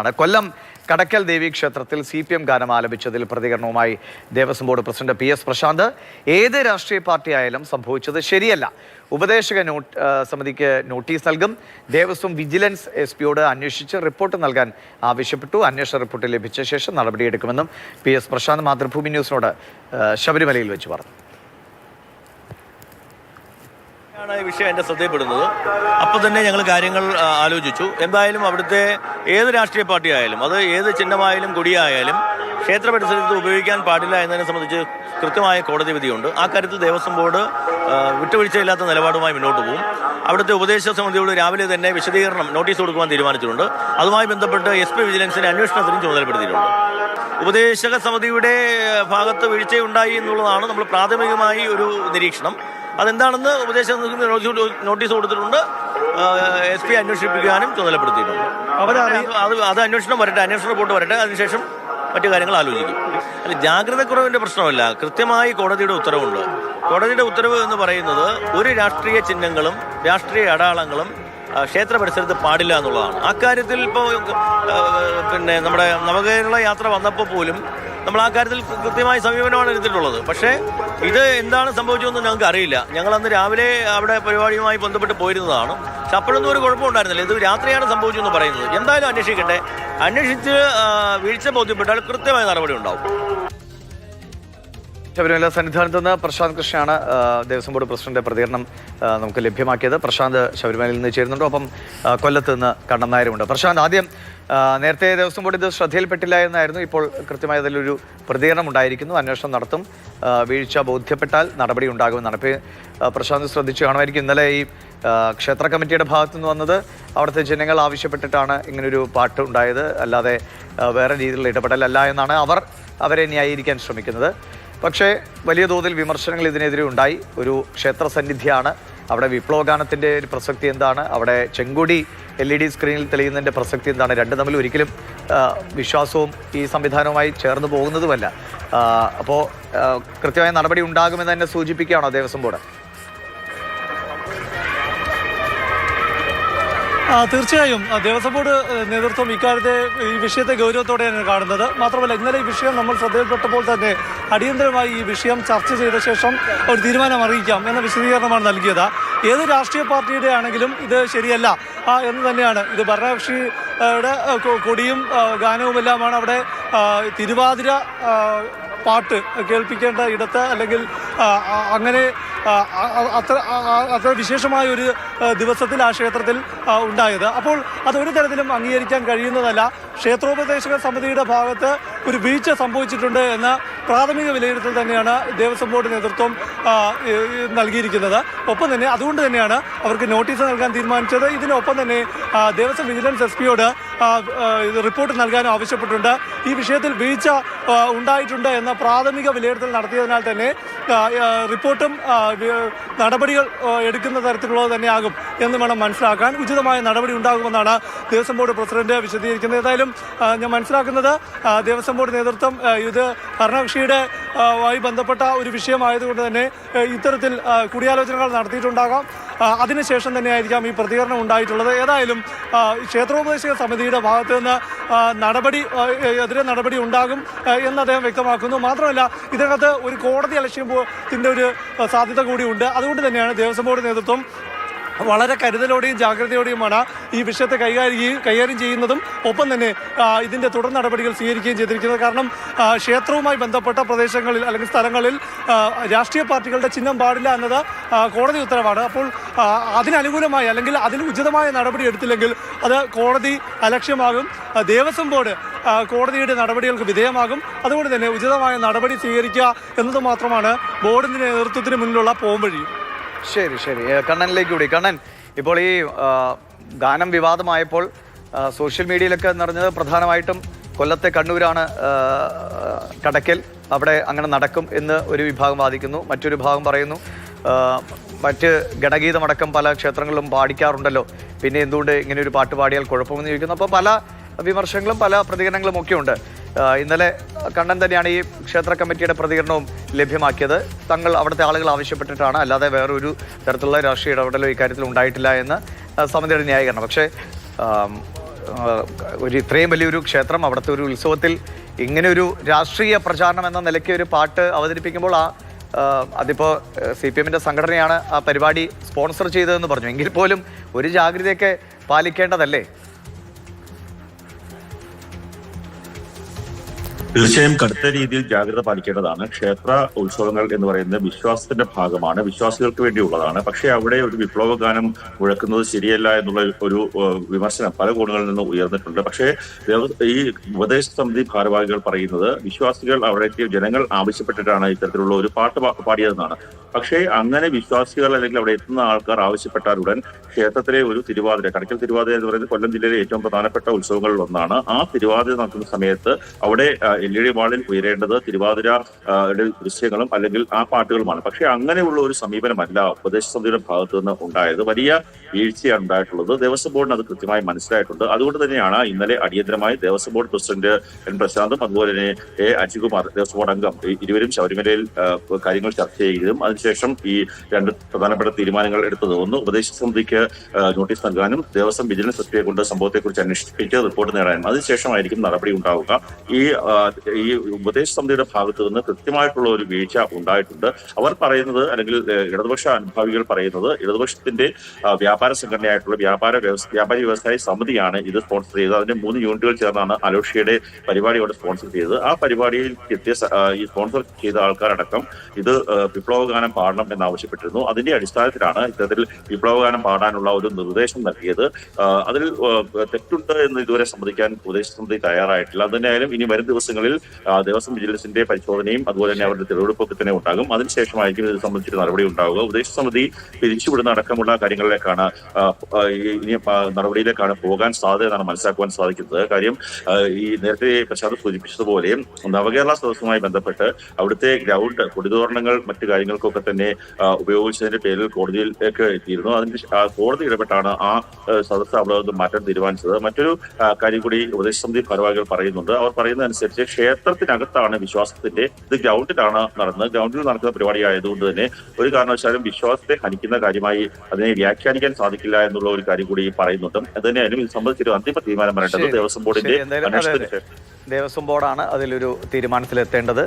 ആണ്. കൊല്ലം കടക്കൽ ദേവി ക്ഷേത്രത്തിൽ C P M ഗാനം ആലപിച്ചതിൽ പ്രതികരണവുമായി Devaswom board president P S Prashanth. ഏത് രാഷ്ട്രീയ പാർട്ടി ആയാലും സംഭവിച്ചത് ശരിയല്ല. ഉപദേശക നോട്ട് സമിതിക്ക് നോട്ടീസ് നൽകും. ദേവസ്വം വിജിലൻസ് എസ് പിയോട് അന്വേഷിച്ച് റിപ്പോർട്ട് നൽകാൻ ആവശ്യപ്പെട്ടു. അന്വേഷണ റിപ്പോർട്ട് ലഭിച്ച ശേഷം നടപടിയെടുക്കുമെന്നും പി എസ് പ്രശാന്ത് മാതൃഭൂമി ന്യൂസിനോട് ശബരിമലയിൽ വെച്ച് പറഞ്ഞു. ആണ് ഈ വിഷയം എന്റെ ശ്രദ്ധയിൽപ്പെടുന്നത്. അപ്പോൾ തന്നെ ഞങ്ങൾ കാര്യങ്ങൾ ആലോചിച്ചു. എന്തായാലും അവിടുത്തെ ഏത് രാഷ്ട്രീയ പാർട്ടി ആയാലും അത് ഏത് ചിഹ്നമായാലും കൊടിയായാലും ക്ഷേത്ര പരിസരത്ത് ഉപയോഗിക്കാൻ പാടില്ല എന്നതിനെ സംബന്ധിച്ച് കൃത്യമായ കോടതി വിധിയുണ്ട്. ആ കാര്യത്തിൽ ദേവസ്വം ബോർഡ് വിട്ടുവീഴ്ചയില്ലാത്ത നിലപാടുമായി മുന്നോട്ട് പോകും. അവിടുത്തെ ഉപദേശ സമിതിയോട് രാവിലെ തന്നെ വിശദീകരണം നോട്ടീസ് കൊടുക്കുവാൻ തീരുമാനിച്ചിട്ടുണ്ട്. അതുമായി ബന്ധപ്പെട്ട് എസ് പി വിജിലൻസിനെ അന്വേഷണത്തിനും ചുമതലപ്പെടുത്തിയിട്ടുണ്ട്. ഉപദേശക സമിതിയുടെ ഭാഗത്ത് വീഴ്ചയുണ്ടായി എന്നുള്ളതാണ് നമ്മൾ പ്രാഥമികമായി ഒരു നിരീക്ഷണം. അതെന്താണെന്ന് ഉപദേശം നോട്ടീസ് കൊടുത്തിട്ടുണ്ട്. S P അന്വേഷിപ്പിക്കാനും ചുമതലപ്പെടുത്തിയിട്ടുണ്ട്. അവർ അത് അത് അന്വേഷണം വരട്ടെ അന്വേഷണ റിപ്പോർട്ട് വരട്ടെ അതിനുശേഷം മറ്റു കാര്യങ്ങൾ ആലോചിക്കും. അല്ല ജാഗ്രതക്കുറവിന്റെ പ്രശ്നമല്ല. കൃത്യമായി കോടതിയുടെ ഉത്തരവുണ്ട്. കോടതിയുടെ ഉത്തരവ് എന്ന് പറയുന്നത് ഒരു രാഷ്ട്രീയ ചിഹ്നങ്ങളും രാഷ്ട്രീയ അടയാളങ്ങളും ക്ഷേത്ര പരിസരത്ത് പാടില്ല എന്നുള്ളതാണ്. അക്കാര്യത്തിൽ ഇപ്പോൾ പിന്നെ നമ്മുടെ നവകേരള യാത്ര വന്നപ്പോൾ പോലും നമ്മൾ ആ കാര്യത്തിൽ കൃത്യമായ സമീപനമാണ് എടുത്തിട്ടുള്ളത്. പക്ഷേ ഇത് എന്താണ് സംഭവിച്ചതെന്ന് ഞങ്ങൾക്ക് അറിയില്ല. ഞങ്ങൾ അന്ന് രാവിലെ അവിടെ പരിപാടിയുമായി ബന്ധപ്പെട്ട് പോയിരുന്നതാണ്. പക്ഷെ അപ്പോഴൊന്നും ഒരു കുഴപ്പമുണ്ടായിരുന്നില്ല ഇത് രാത്രിയാണ് സംഭവിച്ചതെന്ന് പറയുന്നത്. എന്തായാലും അന്വേഷിക്കട്ടെ. അന്വേഷിച്ച് വീഴ്ച ബോധ്യപ്പെട്ടാൽ കൃത്യമായ നടപടി ഉണ്ടാവും. ശബരിമല സന്നിധാനത്ത് നിന്ന് പ്രശാന്ത് കൃഷ്ണയാണ് ദേവസ്വം ബോർഡ് പ്രസിഡന്റ് പ്രതികരണം നമുക്ക് ലഭ്യമാക്കിയത്. പ്രശാന്ത് ശബരിമലയിൽ നിന്ന് ചേരുന്നുണ്ട്. ഒപ്പം ആ, കൊല്ലത്ത് നിന്ന് കണ്ണൻ നായരുമുണ്ട്. പ്രശാന്ത് ആദ്യം നേരത്തെ ദേവസ്വം ബോർഡ് ഇത് ശ്രദ്ധയിൽപ്പെട്ടില്ല എന്നായിരുന്നു. ഇപ്പോൾ കൃത്യമായി അതിലൊരു പ്രതികരണം ഉണ്ടായിരിക്കുന്നു. അന്വേഷണം നടത്തും. വീഴ്ച ബോധ്യപ്പെട്ടാൽ നടപടി ഉണ്ടാകുമെന്നാണ്. ഇപ്പോൾ പ്രശാന്ത് ശ്രദ്ധിച്ചു കാണുമായിരിക്കും. ഇന്നലെ ഈ ക്ഷേത്ര കമ്മിറ്റിയുടെ ഭാഗത്തു നിന്ന് വന്നത് അവിടുത്തെ ജനങ്ങൾ ആവശ്യപ്പെട്ടിട്ടാണ് ഇങ്ങനൊരു പാട്ട് ഉണ്ടായത്. അല്ലാതെ വേറെ രീതിയിലുള്ള ഇടപെടലല്ല എന്നാണ് അവർ അവരെ ന്യായീകരിക്കാൻ ശ്രമിക്കുന്നത്. പക്ഷേ വലിയ തോതിൽ വിമർശനങ്ങൾ ഇതിനെതിരെ ഉണ്ടായി. ഒരു ക്ഷേത്ര സന്നിധിയാണ് അവിടെ വിപ്ലവഗാനത്തിന്റെ ഒരു പ്രസക്തി എന്താണ്? അവിടെ ചെങ്കൊടി എൽ ഇ ഡി സ്ക്രീനിൽ തെളിയുന്നതിന്റെ പ്രസക്തി എന്താണ്? രണ്ട് തമ്മിൽ ഒരിക്കലും വിശ്വാസവും ഈ സംവിധാനവുമായി ചേർന്ന് പോകുന്നതുമല്ല. അപ്പോൾ കൃത്യമായ നടപടി ഉണ്ടാകുമെന്ന് തന്നെ സൂചിപ്പിക്കുകയാണോ ദേവസ്വം ബോർഡ്? തീർച്ചയായും. ആ, ദേവസ്വം ബോർഡ് നേതൃത്വം ഇക്കാര്യത്തെ ഈ വിഷയത്തെ ഗൗരവത്തോടെയാണ് കാണുന്നത്. മാത്രമല്ല ഇന്നലെ ഈ വിഷയം നമ്മൾ ശ്രദ്ധയിൽപ്പെട്ടപ്പോൾ തന്നെ അടിയന്തരമായി ഈ വിഷയം ചർച്ച ചെയ്ത ശേഷം ഒരു തീരുമാനം അറിയിക്കാം എന്ന വിശദീകരണമാണ് നൽകിയത്. ഏത് രാഷ്ട്രീയ പാർട്ടിയുടെ ആണെങ്കിലും ഇത് ശരിയല്ല. എന്ന് തന്നെയാണ്. ഇത് ഭരണകക്ഷിയുടെ കൊടിയും ഗാനവും ഗാനവുമെല്ലാമാണ് അവിടെ തിരുവാതിര പാട്ട് കേൾപ്പിക്കേണ്ട ഇടത്ത് അല്ലെങ്കിൽ അങ്ങനെ അത്ര അത്ര വിശേഷമായ ഒരു ദിവസത്തിൽ ആ ക്ഷേത്രത്തിൽ ഉണ്ടായത്. അപ്പോൾ അത് ഒരു തരത്തിലും അംഗീകരിക്കാൻ കഴിയുന്നതല്ല. ക്ഷേത്രോപദേശക സമിതിയുടെ ഭാഗത്ത് ഒരു വീഴ്ച സംഭവിച്ചിട്ടുണ്ട് എന്ന പ്രാഥമിക വിലയിരുത്തൽ തന്നെയാണ് ദേവസ്വം ബോർഡ് നേതൃത്വം നൽകിയിരിക്കുന്നത്. ഒപ്പം തന്നെ അതുകൊണ്ട് തന്നെയാണ് അവർക്ക് നോട്ടീസ് നൽകാൻ തീരുമാനിച്ചത്. ഇതിനൊപ്പം തന്നെ ദേവസ്വം വിജിലൻസ് എസ് പിയോട് റിപ്പോർട്ട് നൽകാനും ആവശ്യപ്പെട്ടിട്ടുണ്ട്. ഈ വിഷയത്തിൽ വീഴ്ച ഉണ്ടായിട്ടുണ്ട് എന്ന പ്രാഥമിക വിലയിരുത്തൽ നടത്തിയതിനാൽ തന്നെ റിപ്പോർട്ടും നടപടികൾ എടുക്കുന്ന തരത്തിലുള്ളത് തന്നെയാകും എന്ന് വേണം മനസ്സിലാക്കാൻ. ഉചിതമായ നടപടി ഉണ്ടാകുമെന്നാണ് ദേവസ്വം ബോർഡ് പ്രസിഡന്റ് വിശദീകരിക്കുന്നത്. ഏതായാലും ഞാൻ മനസ്സിലാക്കുന്നത് ദേവസ്വം ബോർഡ് നേതൃത്വം ഇത് ഭരണകക്ഷിയുടെ ആയി ബന്ധപ്പെട്ട ഒരു വിഷയമായതുകൊണ്ട് തന്നെ ഇത്തരത്തിൽ കൂടിയാലോചനകൾ നടത്തിയിട്ടുണ്ടാകാം. അതിനുശേഷം തന്നെയായിരിക്കാം ഈ പ്രതികരണം ഉണ്ടായിട്ടുള്ളത്. ഏതായാലും ക്ഷേത്രോപദേശക സമിതിയുടെ ഭാഗത്തു നിന്ന് നടപടി എതിരെ നടപടി ഉണ്ടാകും എന്ന് അദ്ദേഹം വ്യക്തമാക്കുന്നു. മാത്രമല്ല ഇതിനകത്ത് ഒരു കോടതി അലക്ഷ്യത്തിന്റെ ഒരു സാധ്യത കൂടിയുണ്ട്. അതുകൊണ്ട് തന്നെയാണ് ദേവസ്വം ബോർഡ് നേതൃത്വം വളരെ കരുതലോടെയും ജാഗ്രതയോടെയുമാണ് ഈ വിഷയത്തെ കൈകാര്യം കൈകാര്യം ചെയ്യുന്നതും ഒപ്പം തന്നെ ഇതിന്റെ തുടർ നടപടികൾ സ്വീകരിക്കുകയും ചെയ്തിരിക്കുന്നത്. കാരണം ക്ഷേത്രവുമായി ബന്ധപ്പെട്ട പ്രദേശങ്ങളിൽ അല്ലെങ്കിൽ സ്ഥലങ്ങളിൽ രാഷ്ട്രീയ പാർട്ടികളുടെ ചിഹ്നം പാടില്ല എന്നത് കോടതി ഉത്തരവാണ്. അപ്പോൾ അതിനനുകൂലമായി അല്ലെങ്കിൽ അതിന് ഉചിതമായ നടപടി എടുത്തില്ലെങ്കിൽ അത് കോടതി അലക്ഷ്യമാകും. ദേവസ്വം ബോർഡ് കോടതിയുടെ നടപടികൾക്ക് വിധേയമാകും. അതുകൊണ്ട് തന്നെ ഉചിതമായ നടപടി സ്വീകരിക്കുക എന്നത് മാത്രമാണ് ബോർഡിന്റെ നേതൃത്വത്തിന് മുന്നിലുള്ള പോംവഴി. ശരി ശരി. കണ്ണനിലേക്ക് കൂടി. കണ്ണൻ ഇപ്പോൾ ഈ ഗാനം വിവാദമായപ്പോൾ സോഷ്യൽ മീഡിയയിലൊക്കെ നിറഞ്ഞത് പ്രധാനമായിട്ടും കൊല്ലത്തെ കണ്ണൂരാണ് കടക്കൽ. അവിടെ അങ്ങനെ നടക്കും എന്ന് ഒരു വിഭാഗം വാദിക്കുന്നു. മറ്റൊരു ഭാഗം പറയുന്നു മറ്റ് ഗണഗീതമടക്കം പല ക്ഷേത്രങ്ങളിലും പാടിക്കാറുണ്ടല്ലോ. പിന്നെ എന്തുകൊണ്ട് ഇങ്ങനെ ഒരു പാട്ട് പാടിയാൽ കുഴപ്പമെന്ന് ചോദിക്കുന്നു. അപ്പോൾ പല വിമർശനങ്ങളും പല പ്രതികരണങ്ങളും ഒക്കെ ഉണ്ട്. ഇന്നലെ കണ്ണൻ തന്നെയാണ് ഈ ക്ഷേത്ര കമ്മിറ്റിയുടെ പ്രതികരണവും ലഭ്യമാക്കിയത്. തങ്ങൾ അവിടുത്തെ ആളുകൾ ആവശ്യപ്പെട്ടിട്ടാണ്. അല്ലാതെ വേറൊരു തരത്തിലുള്ള രാഷ്ട്രീയ ഇടപെടലോ ഇക്കാര്യത്തിൽ ഉണ്ടായിട്ടില്ല എന്ന് സമിതിയുടെ ന്യായീകരണം. പക്ഷേ ഒരു ഇത്രയും വലിയൊരു ക്ഷേത്രം അവിടുത്തെ ഒരു ഉത്സവത്തിൽ ഇങ്ങനെ ഒരു രാഷ്ട്രീയ പ്രചാരണം എന്ന നിലയ്ക്ക് ഒരു പാട്ട് അവതരിപ്പിക്കുമ്പോൾ ആ അതിപ്പോൾ അതിപ്പോ സി പി എമ്മിന്റെ സംഘടനയാണ് ആ പരിപാടി സ്പോൺസർ ചെയ്തതെന്ന് പറഞ്ഞു. എങ്കിൽ പോലും ഒരു ജാഗ്രതയൊക്കെ പാലിക്കേണ്ടതല്ലേ? തീർച്ചയായും കടുത്ത രീതിയിൽ ജാഗ്രത പാലിക്കേണ്ടതാണ്. ക്ഷേത്ര ഉത്സവങ്ങൾ എന്ന് പറയുന്നത് വിശ്വാസത്തിന്റെ ഭാഗമാണ്. വിശ്വാസികൾക്ക് വേണ്ടിയുള്ളതാണ്. പക്ഷേ അവിടെ ഒരു വിപ്ലവ ഗാനം മുഴക്കുന്നത് ശരിയല്ല എന്നുള്ള ഒരു വിമർശനം പല കോണുകളിൽ നിന്നും ഉയർന്നിട്ടുണ്ട്. പക്ഷേ ഈ ഉപദേശ സമിതി ഭാരവാഹികൾ പറയുന്നത് വിശ്വാസികൾ അവിടേക്ക് ജനങ്ങൾ ആവശ്യപ്പെട്ടിട്ടാണ് ഇത്തരത്തിലുള്ള ഒരു പാട്ട് പാടിയതെന്നാണ്. പക്ഷേ അങ്ങനെ വിശ്വാസികൾ അല്ലെങ്കിൽ അവിടെ എത്തുന്ന ആൾക്കാർ ആവശ്യപ്പെട്ടാലുടൻ ക്ഷേത്രത്തിലെ ഒരു തിരുവാതിര കടക്കൽ തിരുവാതിര എന്ന് പറയുന്നത് കൊല്ലം ജില്ലയിലെ ഏറ്റവും പ്രധാനപ്പെട്ട ഉത്സവങ്ങളിൽ ഒന്നാണ്. ആ തിരുവാതിര നടക്കുന്ന സമയത്ത് അവിടെ എൽ ഇ ഡി വാളിൽ ഉയരേണ്ടത് തിരുവാതിര ദൃശ്യങ്ങളും അല്ലെങ്കിൽ ആ പാട്ടുകളുമാണ്. പക്ഷെ അങ്ങനെയുള്ള ഒരു സമീപനമല്ല ഉപദേശ സമിതിയുടെ ഭാഗത്ത് നിന്ന് ഉണ്ടായത്. വലിയ വീഴ്ചയാണ് ഉണ്ടായിട്ടുള്ളത്. ദേവസ്വം ബോർഡിന് അത് കൃത്യമായി മനസ്സിലായിട്ടുണ്ട്. അതുകൊണ്ട് തന്നെയാണ് ഇന്നലെ അടിയന്തരമായി ദേവസ്വം ബോർഡ് പ്രസിഡന്റ് എൻ പ്രശാന്തും അതുപോലെ തന്നെ എ അജികുമാർ ദേവസ്വം ബോർഡ് അംഗം ഇരുവരും ശബരിമലയിൽ കാര്യങ്ങൾ ചർച്ച ചെയ്യുകയും അതിനുശേഷം ഈ രണ്ട് പ്രധാനപ്പെട്ട തീരുമാനങ്ങൾ എടുത്തത്. ഒന്ന് ഉപദേശ സമിതിക്ക് നോട്ടീസ് നൽകാനും ദേവസ്വം വിജിലൻസ് എസ്പിയെ കൊണ്ട് സംഭവത്തെക്കുറിച്ച് അന്വേഷിപ്പിച്ച് റിപ്പോർട്ട് നേടാനും. അതിനുശേഷമായിരിക്കും നടപടി ഉണ്ടാവുക. ഈ ഈ ഉപദേശ സമിതിയുടെ ഭാഗത്തു നിന്ന് കൃത്യമായിട്ടുള്ള ഒരു വീഴ്ച ഉണ്ടായിട്ടുണ്ട്. അവർ പറയുന്നത് അല്ലെങ്കിൽ ഇടതുപക്ഷ അനുഭാവികൾ പറയുന്നത് ഇടതുപക്ഷത്തിന്റെ വ്യാപാര സംഘടനയായിട്ടുള്ള വ്യാപാര വ്യാപാരി വ്യവസായ സമിതിയാണ് ഇത് സ്പോൺസർ ചെയ്തത്. അതിന്റെ മൂന്ന് യൂണിറ്റുകൾ ചേർന്നാണ് അലോഷ്യയുടെ പരിപാടി അവിടെ സ്പോൺസർ ചെയ്തത്. ആ പരിപാടിയിൽ എത്തിയ ഈ സ്പോൺസർ ചെയ്ത ആൾക്കാരടക്കം ഇത് വിപ്ലവഗാനം പാടണം എന്നാവശ്യപ്പെട്ടിരുന്നു. അതിന്റെ അടിസ്ഥാനത്തിലാണ് ഇത്തരത്തിൽ വിപ്ലവഗാനം പാടാനുള്ള ഒരു നിർദ്ദേശം നൽകിയത്. അതിൽ തെറ്റുണ്ട് എന്ന് ഇതുവരെ സമ്മതിക്കാൻ ഉപദേശ സമിതി തയ്യാറായിട്ടില്ല. അതിനായാലും ഇനി വരും ദിവസങ്ങളിൽ ദേവസ്വം വിജിലൻസിന്റെ പരിശോധനയും അതുപോലെ തന്നെ അവരുടെ തെളിവെടുപ്പൊക്കെ തന്നെ ഉണ്ടാകും. അതിനുശേഷമായിരിക്കും ഇത് സംബന്ധിച്ച് നടപടി ഉണ്ടാവുക. ഉപദേശ സമിതി പിരിച്ചുവിടുന്ന അടക്കമുള്ള കാര്യങ്ങളിലേക്കാണ് ഇനി നടപടിയിലേക്കാണ് പോകാൻ സാധ്യത മനസ്സിലാക്കുവാൻ സാധിക്കുന്നത്. കാര്യം ഈ നേരത്തെ പ്രശാന്ത് സൂചിപ്പിച്ചതുപോലെ നവകേരള സദസ്സുമായി ബന്ധപ്പെട്ട് അവിടുത്തെ ഗ്രൗണ്ട് കൊടിതോരണങ്ങൾ മറ്റു കാര്യങ്ങൾക്കൊക്കെ തന്നെ ഉപയോഗിച്ചതിന്റെ പേരിൽ കോടതിയിലേക്ക് എത്തിയിരുന്നു. അതിന് കോടതി ഇടപെട്ടാണ് ആ സദസ്സ് അവിടെ നിന്ന് മാറ്റാൻ തീരുമാനിച്ചത്. മറ്റൊരു കാര്യം കൂടി ഉപദേശ സമിതി ഭാരവാഹികൾ പറയുന്നുണ്ട്. അവർ പറയുന്നതനുസരിച്ച് ക്ഷേത്രത്തിനകത്താണ് വിശ്വാസത്തിന്റെ ഇത് ഗ്രൗണ്ടിലാണ് നടന്നത് ഗ്രൗണ്ടിൽ നടക്കുന്ന പരിപാടി ആയതുകൊണ്ട് തന്നെ ഒരു കാരണവശാലും വിശ്വാസത്തെ ഹനിക്കുന്ന കാര്യമായി അതിനെ വ്യാഖ്യാനിക്കാൻ സാധിക്കില്ല എന്നുള്ള ഒരു കാര്യം കൂടി പറയുന്നുണ്ട് അതുതന്നെയായാലും ഇത് സംബന്ധിച്ചൊരു അന്തിമ തീരുമാനം ശരി. ദേവസ്വം ബോർഡിന്റെ. ദേവസ്വം ബോർഡാണ് അതിലൊരു തീരുമാനത്തിലെത്തേണ്ടത്